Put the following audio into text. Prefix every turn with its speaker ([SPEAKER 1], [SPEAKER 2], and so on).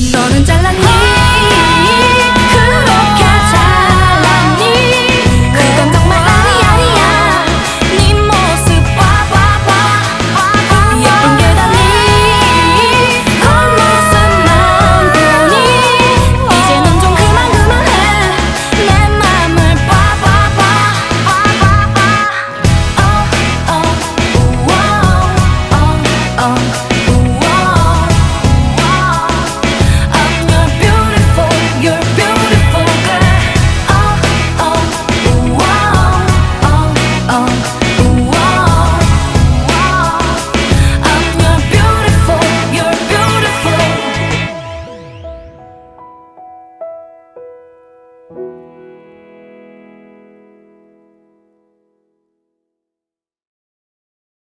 [SPEAKER 1] 너는 잘났니?